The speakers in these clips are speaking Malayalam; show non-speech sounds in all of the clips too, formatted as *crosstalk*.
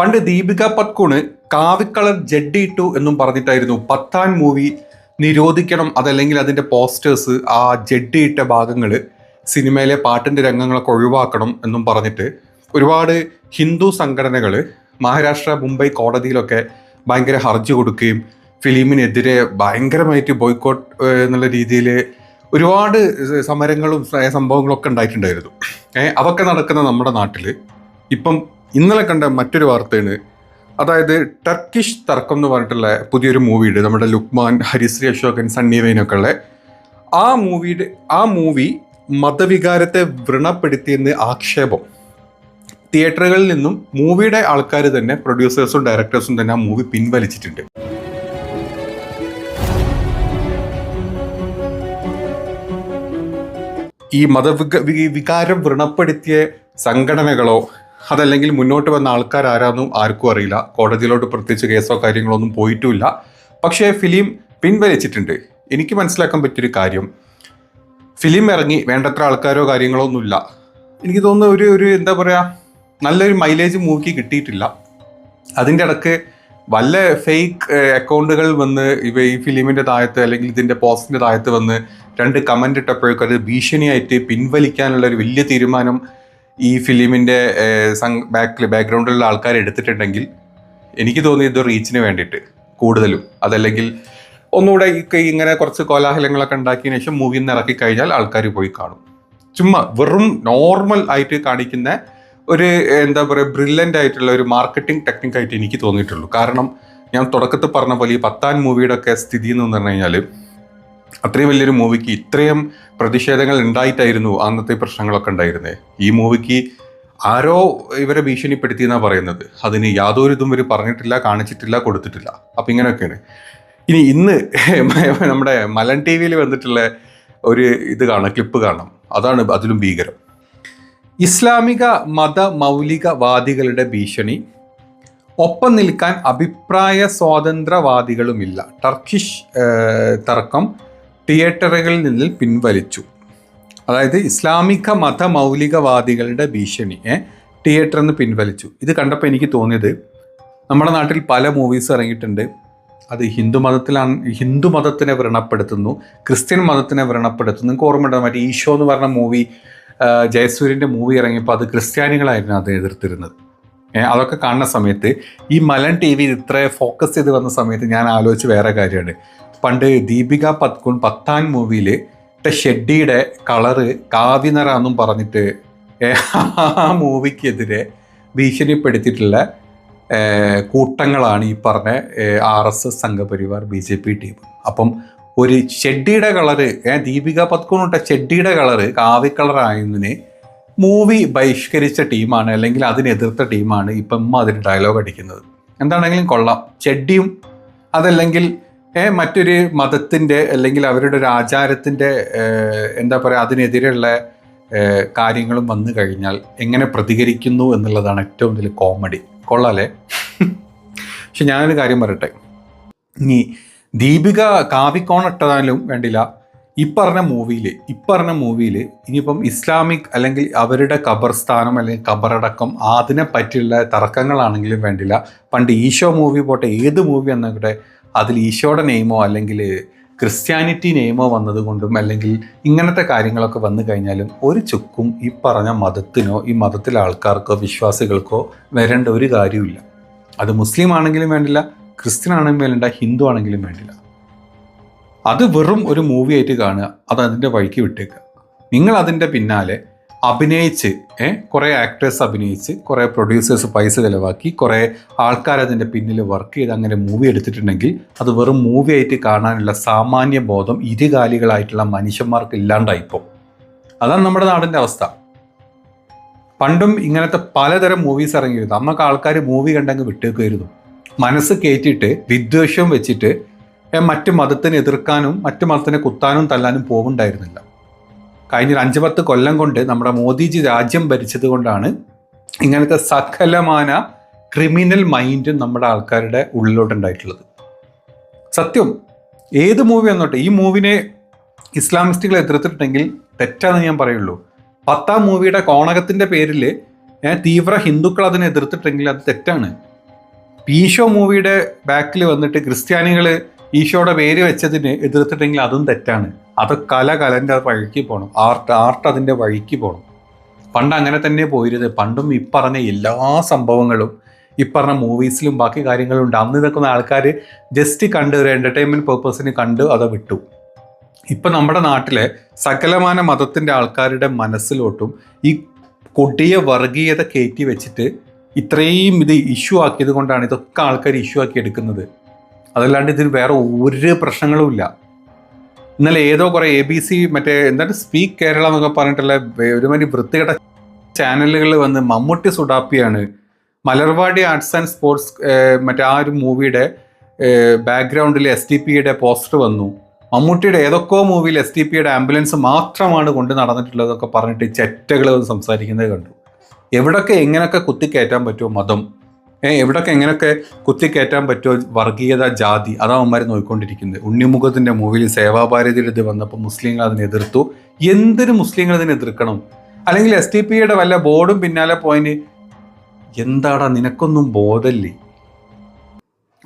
പണ്ട് ദീപിക പത്കൂണ് കാവിക്കളർ ജഡ്ഡി ടു എന്നും പറഞ്ഞിട്ടായിരുന്നു പത്താൻ മൂവി നിരോധിക്കണം അതല്ലെങ്കിൽ അതിന്റെ പോസ്റ്റേഴ്സ് ആ ജഡ്ഡി ഇട്ട ഭാഗങ്ങൾ സിനിമയിലെ പാട്ടിന്റെ രംഗങ്ങളൊക്കെ ഒഴിവാക്കണം എന്നും പറഞ്ഞിട്ട് ഒരുപാട് ഹിന്ദു സംഘടനകൾ മഹാരാഷ്ട്ര മുംബൈ കോടതിയിലൊക്കെ ഭയങ്കര ഹർജി കൊടുക്കുകയും ഫിലിമിനെതിരെ ഭയങ്കരമായിട്ട് ബോയ്ക്കോട്ട് എന്നുള്ള രീതിയിൽ ഒരുപാട് സമരങ്ങളും സംഭവങ്ങളൊക്കെ ഉണ്ടായിട്ടുണ്ടായിരുന്നു. അതൊക്കെ നടക്കുന്ന നമ്മുടെ നാട്ടിൽ ഇപ്പം ഇന്നലെ കണ്ട മറ്റൊരു വാർത്തയാണ്. അതായത് ടർക്കിഷ് തർക്കം എന്ന് പറഞ്ഞിട്ടുള്ള പുതിയൊരു മൂവിയുണ്ട്. നമ്മുടെ ലുക്മാൻ ഹരിശ്രീ അശോകൻ സണ്ണി വൈനൊക്കെ ഉള്ള. ആ മൂവിയുടെ ആ മൂവി മതവികാരത്തെ വ്രണപ്പെടുത്തിയെന്ന് ആക്ഷേപം. തിയേറ്ററുകളിൽ നിന്നും മൂവിയുടെ ആൾക്കാർ തന്നെ പ്രൊഡ്യൂസേഴ്സും ഡയറക്ടേഴ്സും തന്നെ ആ മൂവി പിൻവലിച്ചിട്ടുണ്ട്. ഈ മതവിക വികാരം വ്രണപ്പെടുത്തിയ സംഘടനകളോ അതല്ലെങ്കിൽ മുന്നോട്ട് വന്ന ആൾക്കാർ ആരാന്നും ആർക്കും അറിയില്ല. കോടതിയിലോട്ട് പ്രത്യേകിച്ച് കേസോ കാര്യങ്ങളോ ഒന്നും പോയിട്ടുമില്ല. പക്ഷേ ഫിലിം പിൻവലിച്ചിട്ടുണ്ട്. എനിക്ക് മനസ്സിലാക്കാൻ പറ്റിയൊരു കാര്യം. ഫിലിം ഇറങ്ങി വേണ്ടത്ര ആൾക്കാരോ കാര്യങ്ങളോ ഒന്നുമില്ല. എനിക്ക് തോന്നുന്നു ഒരു ഒരു എന്താ പറയുക നല്ലൊരു മൈലേജ് മൂക്കി കിട്ടിയിട്ടില്ല. അതിന്റെ ഇടയ്ക്ക് വല്ല ഫേക്ക് അക്കൗണ്ടുകൾ വന്ന് ഇവ ഈ ഫിലിമിന്റെ താഴത്ത് അല്ലെങ്കിൽ ഇതിന്റെ പോസ്റ്റിന്റെ താഴത്ത് വന്ന് രണ്ട് കമന്റ് ഇട്ടപ്പോഴേക്കും അത് ഭീഷണിയായിട്ട് പിൻവലിക്കാനുള്ള ഒരു വലിയ തീരുമാനം ഈ ഫിലിമിന്റെ ബാക്കിൽ ബാക്ക്ഗ്രൗണ്ടിലുള്ള ആൾക്കാർ എടുത്തിട്ടുണ്ടെങ്കിൽ എനിക്ക് തോന്നി ഇത് റീച്ചിന് വേണ്ടിയിട്ട് കൂടുതലും. അതല്ലെങ്കിൽ ഒന്നുകൂടെ ഇങ്ങനെ കുറച്ച് കോലാഹലങ്ങളൊക്കെ ഉണ്ടാക്കിയതിനു ശേഷം മൂവി നിന്ന് ഇറക്കി കഴിഞ്ഞാൽ ആൾക്കാർ പോയി കാണും. ചുമ്മാ വെറും നോർമൽ ആയിട്ട് കാണിക്കുന്ന ഒരു എന്താ പറയുക ബ്രില്യന്റ് ആയിട്ടുള്ള ഒരു മാർക്കറ്റിംഗ് ടെക്നിക്കായിട്ട് എനിക്ക് തോന്നിയിട്ടുള്ളൂ. കാരണം ഞാൻ തുടക്കത്തിൽ പറഞ്ഞ പോലെ ഈ പത്താൻ മൂവിയുടെ ഒക്കെ സ്ഥിതി എന്ന് പറഞ്ഞു കഴിഞ്ഞാൽ അത്രയും വലിയൊരു മൂവിക്ക് ഇത്രയും പ്രതിഷേധങ്ങൾ ഉണ്ടായിട്ടായിരുന്നു അന്നത്തെ പ്രശ്നങ്ങളൊക്കെ ഉണ്ടായിരുന്നേ. ഈ മൂവിക്ക് ആരോ ഇവരെ ഭീഷണിപ്പെടുത്തി എന്നാണ് പറയുന്നത്. അതിന് യാതൊരു ഇതും ഇവർ പറഞ്ഞിട്ടില്ല കാണിച്ചിട്ടില്ല കൊടുത്തിട്ടില്ല. അപ്പം ഇങ്ങനെയൊക്കെയാണ്. ഇനി ഇന്ന് *laughs* നമ്മുടെ മലൻ ടി വിയിൽ വന്നിട്ടുള്ള ഒരു ഇത് കാണാം ക്ലിപ്പ് കാണാം. അതാണ് അതിലും ഭീകരം. ഇസ്ലാമിക മത മൗലികവാദികളുടെ ഭീഷണി. ഒപ്പം നിൽക്കാൻ അഭിപ്രായ സ്വാതന്ത്ര്യവാദികളുമില്ല. ടർക്കിഷ് തർക്കം. തിയേറ്ററുകളിൽ നിന്ന് പിൻവലിച്ചു. അതായത് ഇസ്ലാമിക മത മൗലികവാദികളുടെ ഭീഷണി ഏഹ്, തിയേറ്ററിൽ നിന്ന് പിൻവലിച്ചു. ഇത് കണ്ടപ്പോൾ എനിക്ക് തോന്നിയത് നമ്മുടെ നാട്ടിൽ പല മൂവീസ് ഇറങ്ങിയിട്ടുണ്ട്. അത് ഹിന്ദു മതത്തിലാണ് ഹിന്ദു മതത്തിനെ വ്രണപ്പെടുത്തുന്നു ക്രിസ്ത്യൻ മതത്തിനെ വ്രണപ്പെടുത്തുന്നു. നിങ്ങൾക്ക് ഓർമ്മയുണ്ടോ? മറ്റേ ഈശോ എന്ന് പറഞ്ഞ മൂവി ജയസൂര്യന്റെ മൂവി ഇറങ്ങിയപ്പോൾ അത് ക്രിസ്ത്യാനികളായിരുന്നു അത് എതിർത്തിരുന്നത്. അതൊക്കെ കാണുന്ന സമയത്ത് ഈ മലൻ ടി വി ഇത്ര ഫോക്കസ് ചെയ്ത് വന്ന സമയത്ത് ഞാൻ ആലോചിച്ച് വേറെ കാര്യമാണ്. പണ്ട് ദീപിക പത്കുൺ പത്താൻ മൂവിയിൽ ഷെഡ്ഡിയുടെ കളറ് കാവ്യ എന്നും പറഞ്ഞിട്ട് ആ മൂവിക്കെതിരെ ഭീഷണിപ്പെടുത്തിയിട്ടുള്ള കൂട്ടങ്ങളാണ് ഈ പറഞ്ഞ R S S Sangh Parivar B J P team. അപ്പം ഒരു ഷെഡ്ഡിയുടെ കളറ് ദീപിക പത്കുണിട്ട ഷെഡ്ഡിയുടെ കളറ് കാവ്യ കളറായതിന് മൂവി ബഹിഷ്കരിച്ച ടീമാണ് അല്ലെങ്കിൽ അതിനെതിർത്ത ടീമാണ് ഇപ്പം അതിന് ഡയലോഗ് അടിക്കുന്നത്. എന്താണെങ്കിലും കൊള്ളാം. ചെഡിയും അതല്ലെങ്കിൽ മറ്റൊരു മതത്തിന്റെ അല്ലെങ്കിൽ അവരുടെ ഒരു ആചാരത്തിന്റെ എന്താ പറയുക അതിനെതിരെയുള്ള കാര്യങ്ങളും വന്നു കഴിഞ്ഞാൽ എങ്ങനെ പ്രതികരിക്കുന്നു എന്നുള്ളതാണ് ഏറ്റവും വലിയ കോമഡി. കൊള്ളാലേ പക്ഷെ ഞാനൊരു കാര്യം പറയട്ടെ. ഇനി ദീപിക കാവിക്കോണിട്ടതാലും വേണ്ടില്ല. ഈ പറഞ്ഞ മൂവിയിൽ ഈ പറഞ്ഞ മൂവിയിൽ ഇനിയിപ്പം ഇസ്ലാമിക് അല്ലെങ്കിൽ അവരുടെ ഖബർസ്ഥാനം അല്ലെങ്കിൽ ഖബറടക്കം അതിനെ പറ്റിയുള്ള തർക്കങ്ങളാണെങ്കിലും വേണ്ടില്ല. പണ്ട് ഈശോ മൂവി പോട്ടെ ഏത് മൂവി എന്നൊക്കെ അതിൽ ഈശോയുടെ നെയ്മോ അല്ലെങ്കിൽ ക്രിസ്ത്യാനിറ്റി നെയ്മോ വന്നതുകൊണ്ടും അല്ലെങ്കിൽ ഇങ്ങനത്തെ കാര്യങ്ങളൊക്കെ വന്നു കഴിഞ്ഞാലും ഒരു ചുക്കും ഈ പറഞ്ഞ മതത്തിനോ ഈ മതത്തിലെ ആൾക്കാർക്കോ വിശ്വാസികൾക്കോ വരേണ്ട ഒരു കാര്യമില്ല അത് മുസ്ലിം ആണെങ്കിലും വേണ്ടില്ല ക്രിസ്ത്യൻ ആണെങ്കിലും വേണ്ട ഹിന്ദു ആണെങ്കിലും വേണ്ടില്ല. അത് വെറും ഒരു മൂവി ആയിട്ട് കാണുക അത് അതിന്റെ വഴിക്ക് വിട്ടേക്കുക. നിങ്ങൾ അതിന്റെ പിന്നാലെ അഭിനയിച്ച് ഏഹ് കുറേ ആക്ടേഴ്സ് അഭിനയിച്ച് കുറേ പ്രൊഡ്യൂസേഴ്സ് പൈസ ചിലവാക്കി കുറേ ആൾക്കാർ അതിന്റെ പിന്നിൽ വർക്ക് ചെയ്ത് അങ്ങനെ മൂവി എടുത്തിട്ടുണ്ടെങ്കിൽ അത് വെറും മൂവി ആയിട്ട് കാണാനുള്ള സാമാന്യ ബോധം ഇരുകാലികളായിട്ടുള്ള മനുഷ്യന്മാർക്ക് ഇല്ലാണ്ടായിപ്പോൾ അതാണ് നമ്മുടെ നാടിന്റെ അവസ്ഥ. പണ്ടും ഇങ്ങനത്തെ പലതരം മൂവീസ് ഇറങ്ങിയിരുന്നു. അന്നൊക്കെ ആൾക്കാർ മൂവി കണ്ടങ്ങ് വിട്ടേക്കുമായിരുന്നു മനസ്സ് കയറ്റിയിട്ട് വിദ്വേഷവും വെച്ചിട്ട് മറ്റു മതത്തിനെ എതിർക്കാനും മറ്റു മതത്തിനെ കുത്താനും തല്ലാനും പോകുണ്ടായിരുന്നില്ല കഴിഞ്ഞ ഒരു അഞ്ച് പത്ത് കൊല്ലം കൊണ്ട് നമ്മുടെ മോദിജി രാജ്യം ഭരിച്ചത് കൊണ്ടാണ് ഇങ്ങനത്തെ സകലമാന ക്രിമിനൽ മൈൻഡും നമ്മുടെ ആൾക്കാരുടെ ഉള്ളിലോട്ടുണ്ടായിട്ടുള്ളത് സത്യം ഏത് മൂവി എന്നോട്ടെ ഈ മൂവിനെ ഇസ്ലാമിസ്റ്റുകൾ എതിർത്തിട്ടുണ്ടെങ്കിൽ തെറ്റാന്ന് ഞാൻ പറയുള്ളൂ. പത്താം മൂവിയുടെ കോണകത്തിന്റെ പേരിൽ തീവ്ര ഹിന്ദുക്കൾ അതിനെ എതിർത്തിട്ടെങ്കിൽ അത് തെറ്റാണ്. ഈശോ മൂവിയുടെ ബാക്കിൽ വന്നിട്ട് ക്രിസ്ത്യാനികൾ ഈശോയുടെ പേര് വെച്ചതിന് എതിർത്തിട്ടെങ്കിൽ അതും തെറ്റാണ്. അത് കല കലന്റെ വഴിക്ക് പോകണം ആർട്ട് ആർട്ട് അതിന്റെ വഴിക്ക് പോകണം പണ്ട് അങ്ങനെ തന്നെ പോയിരുന്നത്. പണ്ടും ഈ പറഞ്ഞ എല്ലാ സംഭവങ്ങളും ഈ പറഞ്ഞ മൂവീസിലും ബാക്കി കാര്യങ്ങളും ഉണ്ട്. അന്ന് ഇതൊക്കെ ആൾക്കാർ ജസ്റ്റ് കണ്ട് ഒരു എന്റർടൈൻമെന്റ് പേർപ്പസിന് കണ്ട് അത് വിട്ടു. ഇപ്പം നമ്മുടെ നാട്ടിലെ സകലമാന മതത്തിന്റെ ആൾക്കാരുടെ മനസ്സിലോട്ടും ഈ കൊടിയ വർഗീയത കയറ്റി വെച്ചിട്ട് ഇത്രയും ഇത് ഇഷ്യൂ ആക്കിയത് കൊണ്ടാണ് ഇതൊക്കെ ആൾക്കാർ ഇഷ്യൂ ആക്കി എടുക്കുന്നത്. അതല്ലാണ്ട് ഇതിന് വേറെ ഒരു പ്രശ്നങ്ങളും ഇല്ല. ഇന്നലെ ഏതോ കുറെ എ ബി സി മറ്റേ എന്താണ് സ്പീക്ക് കേരള എന്നൊക്കെ പറഞ്ഞിട്ടുള്ള ഒരുമാതിരി വൃത്തികെട്ട ചാനലുകളിൽ വന്ന് മമ്മൂട്ടി സുഡാപ്പിയാണ്. മലർവാടി ആർട്സ് ആൻഡ് സ്പോർട്സ് മറ്റേ ആ ഒരു മൂവിയുടെ ബാക്ക്ഗ്രൗണ്ടിൽ എസ് ടി പിയുടെ പോസ്റ്റർ വന്നു. മമ്മൂട്ടിയുടെ ഏതൊക്കെയോ മൂവിയിൽ എസ് ടി പിയുടെ ആംബുലൻസ് മാത്രമാണ് കൊണ്ട് നടന്നിട്ടുള്ളതൊക്കെ പറഞ്ഞിട്ട് ചെറ്റകൾ സംസാരിക്കുന്നത് കണ്ടു. എവിടൊക്കെ എങ്ങനെയൊക്കെ കുത്തിക്കയറ്റാൻ പറ്റുമോ മതം? ഏ എവിടൊക്കെ എങ്ങനെയൊക്കെ കുത്തിക്കയറ്റാൻ പറ്റുമോ? വർഗീയത ജാതി അതാ അവന്മാർ നോക്കിക്കൊണ്ടിരിക്കുന്നത് ഉണ്ണിമുഖത്തിന്റെ മൂവിയിൽ സേവാഭാരതിയിൽ ഇത് വന്നപ്പോൾ മുസ്ലിങ്ങൾ അതിനെ എതിർത്തു. എന്തിനു മുസ്ലിങ്ങൾ അതിനെ എതിർക്കണം? അല്ലെങ്കിൽ എസ് ടി പിയുടെ വല്ല ബോർഡും പിന്നാലെ പോയിന് എന്താടാ നിനക്കൊന്നും ബോധല്ലേ?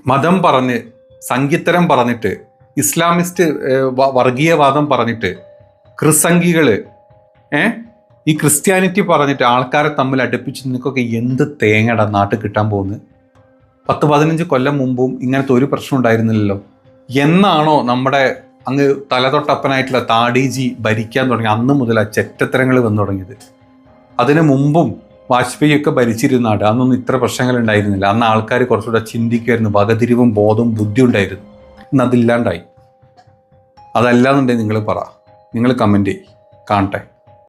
മതം പറഞ്ഞ് സംഗീത്തരം പറഞ്ഞിട്ട് ഇസ്ലാമിസ്റ്റ് ഏഹ്, വർഗീയവാദം പറഞ്ഞിട്ട് ക്രിസംഗികൾ ഏ? ഈ ക്രിസ്ത്യാനിറ്റി പറഞ്ഞിട്ട് ആൾക്കാരെ തമ്മിൽ അടുപ്പിച്ച് നിനക്കൊക്കെ എന്ത് തേങ്ങട നാട്ടിൽ കിട്ടാൻ പോകുന്നത്? പത്ത് പതിനഞ്ച് കൊല്ലം മുമ്പും ഇങ്ങനത്തെ ഒരു പ്രശ്നം ഉണ്ടായിരുന്നില്ലല്ലോ. എന്നാണോ നമ്മുടെ അങ്ങ് തലതൊട്ടപ്പനായിട്ടുള്ള താടീജി ഭരിക്കാൻ തുടങ്ങി അന്ന് മുതൽ ആ ചെറ്റത്തരങ്ങൾ വന്നു തുടങ്ങിയത്? അതിനു മുമ്പും വാജ്പേയി ഒക്കെ ഭരിച്ചിരുന്ന നാട് അന്നൊന്നും ഇത്ര പ്രശ്നങ്ങൾ ഉണ്ടായിരുന്നില്ല. അന്ന് ആൾക്കാർ കുറച്ചുകൂടെ ചിന്തിക്കുമായിരുന്നു. വകതിരിവും ബോധവും ബുദ്ധി ഉണ്ടായിരുന്നു. ഇന്ന് അതില്ലാണ്ടായി. അതല്ലാന്നുണ്ടെങ്കിൽ നിങ്ങൾ പറ. നിങ്ങൾ കമന്റ് ചെയ്യ്. കാണട്ടെ.